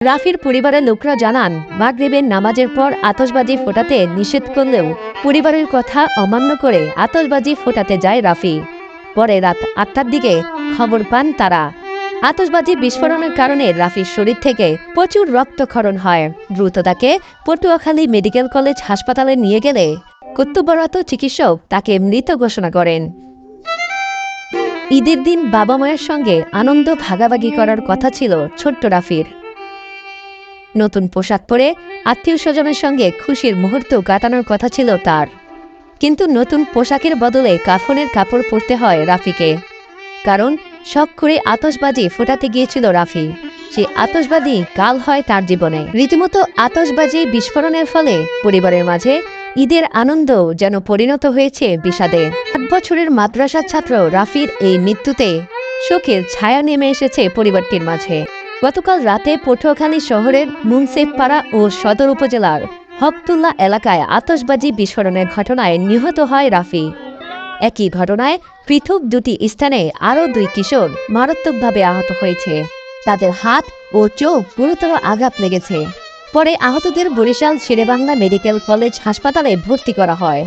রাফির পরিবারের লোকরা জানান, মাগরিবের নামাজের পর আতশবাজি ফোটাতে নিষেধ করলেও পরিবারের কথা অমান্য করে আতশবাজি ফোটাতে যায় রাফি। পরে রাত আটটার দিকে খবর পান তারা। আতশবাজি বিস্ফোরণের কারণে রাফির শরীর থেকে প্রচুর রক্তক্ষরণ হয়। দ্রুত তাকে পটুয়াখালী মেডিকেল কলেজ হাসপাতালে নিয়ে গেলে কর্তব্যরত চিকিৎসক তাকে মৃত ঘোষণা করেন। ঈদের দিন বাবা মায়ের সঙ্গে আনন্দ ভাগাভাগি করার কথা ছিল ছোট্ট রাফির। নতুন পোশাক পরে আত্মীয় স্বজনের সঙ্গে খুশির মুহূর্ত কাটানোর কথা ছিল তার। কিন্তু নতুন পোশাকের বদলে কাফনের কাপড় পরতে হয় রাফিকে। কারণ শখ করে আতসবাজি ফোটাতে গিয়েছিল রাফি। সে আতশবাজি কাল হয় তার জীবনে। রীতিমতো আতসবাজি বিস্ফোরণের ফলে পরিবারের মাঝে ঈদের আনন্দ যেন পরিণত হয়েছে বিষাদে। আট বছরের মাদ্রাসার ছাত্র রাফির এই মৃত্যুতে শোকের ছায়া নেমে এসেছে পরিবারটির মাঝে। গতকাল রাতে পটুয়াখালী শহরের মুন্সেফপাড়া ও সদর উপজেলার হকতুল্লা এলাকায় আতশবাজি বিস্ফোরণের ঘটনায় নিহত হয় রাফি। একই ঘটনায় পৃথক দুটি স্থানে আরও দুই কিশোর মারাত্মকভাবে আহত হয়েছে। তাদের হাত ও চোখ গুরুতর আঘাত লেগেছে। পরে আহতদের বরিশাল শেরেবাংলা মেডিকেল কলেজ হাসপাতালে ভর্তি করা হয়।